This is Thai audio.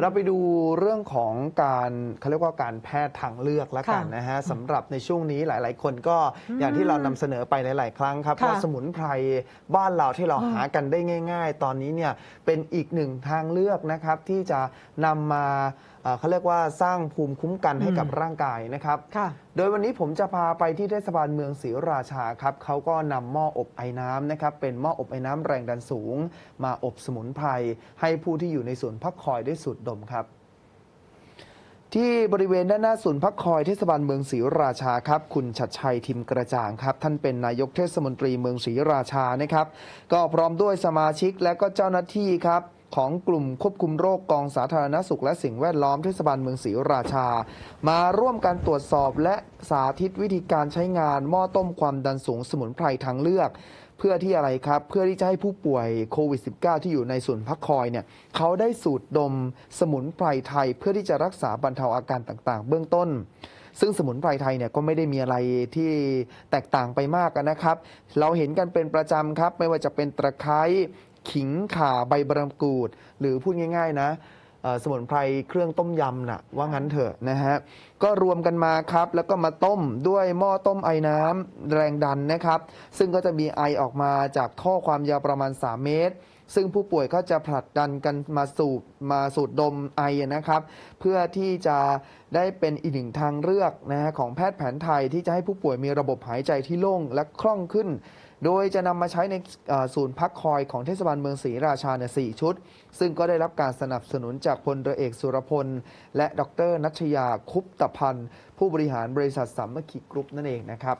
เราไปดูเรื่องของการเขาเรียกว่าการแพทย์ทางเลือกแล้วกันค่ะนะฮะสำหรับในช่วงนี้หลาย ๆ คนก็อย่างที่เรานำเสนอไปหลาย ๆ ครั้งครับค่ะว่าสมุนไพรบ้านเราที่เราอ๋อหากันได้ง่าย ๆ ตอนนี้เนี่ยเป็นอีกหนึ่งทางเลือกนะครับที่จะนำมาเอ่อเขาเรียกว่าสร้างภูมิคุ้มกันให้กับร่างกายนะครับค่ะโดยวันนี้ผมจะพาไปที่เทศบาลเมืองศรีราชาครับเขาก็นำหม้ออบไอ้น้ำนะครับเป็นหม้ออบไอ้น้ำแรงดันสูง มาอบสมุนไพรให้ผู้ที่อยู่ในศูนย์พักคอยได้สูดดมครับ ที่บริเวณด้านหน้าศูนย์พักคอยเทศบาลเมืองศรีราชาครับ คุณชัดชัยทิมกระจ่างครับ ท่านเป็นนายกเทศมนตรีเมืองศรีราชานะครับ ก็พร้อมด้วยสมาชิกและก็เจ้าหน้าที่ครับ ของกลุ่มควบคุมโรคกองสาธารณสุขและสิ่งแวดล้อมเทศบาลเมืองศรีราชา มาร่วมกันตรวจสอบและสาธิตวิธีการใช้งานหม้อต้มความดันสูงสมุนไพรทางเลือก เพื่อที่อะไรครับ เพื่อที่จะให้ผู้ป่วยโควิด -19 ที่อยู่ในศูนย์พักคอยเนี่ยเขาได้สูดดมสมุนไพรไทย เพื่อที่จะรักษาบรรเทาอาการต่างๆ เบื้องต้นซึ่งสมุนไพรไทยเนี่ยก็ไม่ได้มีอะไรที่แตกต่างไปมากนะครับ เราเห็นกันเป็นประจำครับ ไม่ว่าจะเป็นตะไคร้ ขิงข่าใบบรมกูด หรือพูดง่าย ๆ นะสมุนไพรเครื่องต้มยำน่ะว่างั้นเถอะนะฮะก็รวมกันมาครับ แล้วก็มาต้มด้วยหม้อต้มไอ้น้ำแรงดันนะครับ ซึ่งก็จะมีไอออกมาจากท่อความยาวประมาณ 3 เมตร ซึ่งผู้ป่วยก็จะผลักดันกันมาสูบมาสูดดมไอนะครับ เพื่อที่จะได้เป็นอีกหนึ่งทางเลือกนะฮะของแพทย์แผนไทยที่จะให้ผู้ป่วยมีระบบหายใจที่โล่งและคล่องขึ้น โดยจะนำมาใช้ในศูนย์พักคอยของเทศบาลเมืองศรีราชาเนี่ยสชุด ซึ่งก็ได้รับการสนับสนุนจากพลเรือเอกสุรพล และดรนัชยาคุปตพันธ์ผู้บริหารบริษัทสามัคคีกรุ๊ปนั่นเองนะครับ